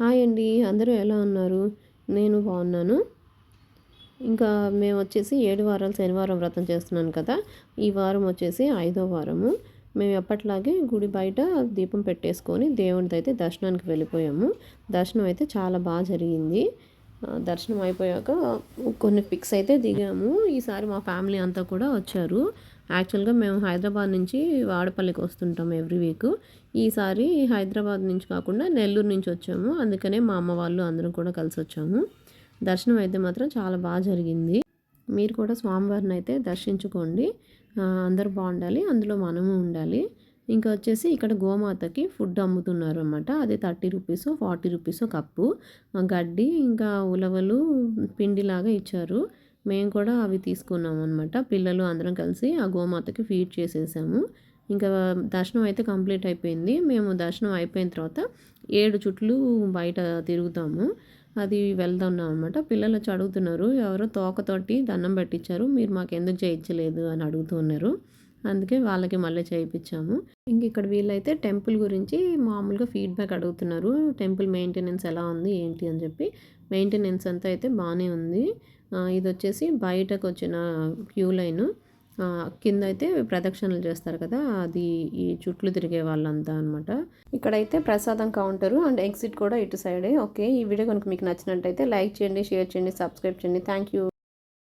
Hi అండి అందరూ ఎలా ఉన్నారు? నేను బాగున్నాను. ఇంకా మేము వచ్చేసి ఏడు వారాలు శనివారం వ్రతం చేస్తున్నాను కదా. ఈ వారం వచ్చేసి ఐదో వారము. మేము ఎప్పట్లాగే గుడి బయట దీపం పెట్టేసుకొని దేవుడిది అయితే దర్శనానికి వెళ్ళిపోయాము. దర్శనం అయితే చాలా బాగా జరిగింది. దర్శనం అయిపోయాక కొన్ని పిక్స్ అయితే దిగాము. ఈసారి మా ఫ్యామిలీ అంతా కూడా వచ్చారు. యాక్చువల్గా మేము హైదరాబాద్ నుంచి వాడపల్లికి వస్తుంటాం ఎవ్రీ వీక్. ఈసారి హైదరాబాద్ నుంచి కాకుండా నెల్లూరు నుంచి వచ్చాము. అందుకనే మా అమ్మ వాళ్ళు అందరం కూడా కలిసి వచ్చాము. దర్శనం అయితే మాత్రం చాలా బాగా జరిగింది. మీరు కూడా స్వామివారిని అయితే దర్శించుకోండి. అందరు బాగుండాలి. అందులో మనము ఉండాలి. ఇంకా వచ్చేసి ఇక్కడ గోమాతకి ఫుడ్ అమ్ముతున్నారు అనమాట అది thirty rupees forty rupees cup గడ్డి ఇంకా ఉలవలు పిండిలాగా ఇచ్చారు. మేము కూడా అవి తీసుకున్నాం అనమాట పిల్లలు అందరం కలిసి ఆ గోమాతకి ఫీడ్ చేసేసాము. ఇంకా దర్శనం అయితే కంప్లీట్ అయిపోయింది. మేము దర్శనం అయిపోయిన తర్వాత ఏడు చుట్లు బయట తిరుగుతాము. అది వెళ్తున్నాం అనమాట పిల్లలు వచ్చి అడుగుతున్నారు ఎవరో తోకతోటి దండం పెట్టించారు మీరు మాకు ఎందుకు చేయించలేదు? అని అడుగుతున్నారు. అందుకే వాళ్ళకి మళ్ళీ చేయించాము. ఇంక ఇక్కడ వీళ్ళైతే టెంపుల్ గురించి మామూలుగా ఫీడ్బ్యాక్ అడుగుతున్నారు. టెంపుల్ మెయింటెనెన్స్ ఎలా ఉంది ఏంటి అని చెప్పి. మెయింటెనెన్స్ అంతా అయితే బాగానే ఉంది. ఇది వచ్చేసి బయటకు వచ్చిన క్యూ లైన్. కింద అయితే ప్రదక్షిణలు చేస్తారు కదా అది ఈ చుట్లు తిరిగే వాళ్ళంతా అనమాట ఇక్కడైతే ప్రసాదం కౌంటరు అండ్ ఎగ్జిట్ కూడా ఇటు సైడే. ఓకే ఈ వీడియో కనుక మీకు నచ్చినట్టయితే లైక్ చేయండి షేర్ చేయండి సబ్స్క్రైబ్ చేయండి. Thank you